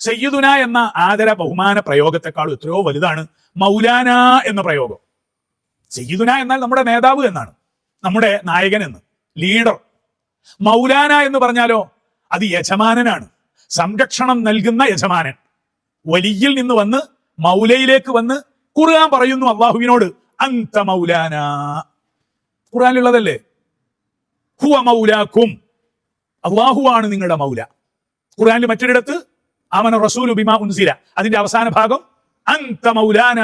സയ്യിദുന എന്ന ആദര ബഹുമാന പ്രയോഗത്തെക്കാൾ എത്രയോ വലുതാണ് മൗലാന എന്ന പ്രയോഗം. സയ്യിദുന എന്നാൽ നമ്മുടെ നേതാവ് എന്നാണ് നമ്മുടെ നായകൻ എന്ന് ലീഡർ മൗലാന എന്ന് പറഞ്ഞാലോ അത് യജമാനനാണ്. സംരക്ഷണം നൽകുന്ന യജമാനൻ. വലിയിൽ നിന്ന് വന്ന് മൗലയിലേക്ക് വന്ന് ഖുർആൻ പറയുന്നു അള്ളാഹുവിനോട് അന്ത മൗലാന. ഖുർആനിലുള്ളതല്ലേ ഹുവ മൗലാക്കും. അള്ളാഹുവാണ് നിങ്ങളുടെ മൗല. ഖുർആനിൽ മറ്റൊരിടത്ത് അവന റസൂലു ബിമാ ഉൻസില. അതിന്റെ അവസാന ഭാഗം അന്ത മൗലാന.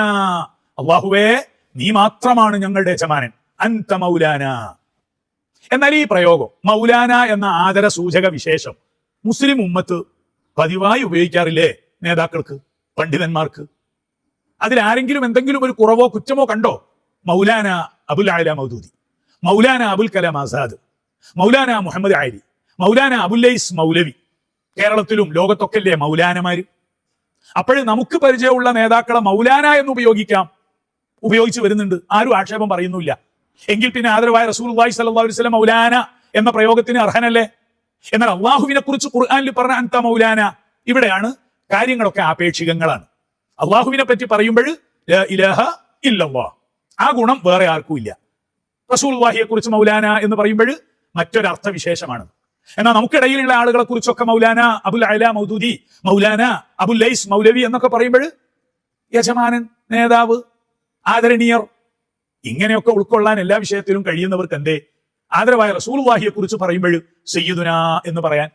അള്ളാഹുവേ നീ മാത്രമാണ് ഞങ്ങളുടെ യജമാനൻ. അന്ത മൗലാന. എന്നാൽ ഈ പ്രയോഗം മൗലാന എന്ന ആദര സൂചക വിശേഷം മുസ്ലിം ഉമ്മത്ത് പതിവായി ഉപയോഗിക്കാറില്ലേ നേതാക്കൾക്ക് പണ്ഡിതന്മാർക്ക്? അതിലാരെങ്കിലും എന്തെങ്കിലും ഒരു കുറവോ കുറ്റമോ കണ്ടോ? മൗലാന അബുൽ ആല മൗദൂദി മൗലാന അബുൽ കലാം ആസാദ് മൗലാന മുഹമ്മദ് ആരി മൗലാന അബുല്ലൈസ് മൗലവി കേരളത്തിലും ലോകത്തൊക്കെ അല്ലേ മൗലാനമാര്? അപ്പോഴും നമുക്ക് പരിചയമുള്ള നേതാക്കളെ മൗലാന എന്ന് ഉപയോഗിക്കാം. ഉപയോഗിച്ച് വരുന്നുണ്ട്. ആരും ആക്ഷേപം പറയുന്നില്ല എങ്കിൽ പിന്നെ ആദരവായ റസൂൽ സല്ലല്ലാഹു അലൈഹി വസല്ലം മൗലാന എന്ന പ്രയോഗത്തിന് അർഹനല്ലേ? എന്നാൽ അള്ളാഹുവിനെ കുറിച്ച് ഖുർആാനിൽ പറഞ്ഞ അന്ത മൗലാന ഇവിടെയാണ്. കാര്യങ്ങളൊക്കെ ആപേക്ഷികങ്ങളാണ്. അള്ളാഹുവിനെ പറ്റി പറയുമ്പോൾ ഇലാഹ ഇല്ലല്ലാഹ്. ആ ഗുണം വേറെ ആർക്കും ഇല്ല. റസൂൽ കുറിച്ച് മൗലാന എന്ന് പറയുമ്പോൾ മറ്റൊരർത്ഥ വിശേഷമാണ് എന്നാൽ നമുക്കിടയിലുള്ള ആളുകളെ കുറിച്ചൊക്കെ മൗലാന അബുൽ അല മൗദൂദി മൗലാന അബുൽ ലൈസ് മൗലവി എന്നൊക്കെ പറയുമ്പോൾ യജമാനൻ നേതാവ് ആദരണീയർ ഇങ്ങനെയൊക്കെ ഉൾക്കൊള്ളാൻ എല്ലാ വിഷയത്തിലും കഴിയുന്നവർക്ക് എന്തേ ആദരവായ റസൂൽ കുറിച്ച് പറയുമ്പോൾ സയ്യിദുന എന്ന് പറയാൻ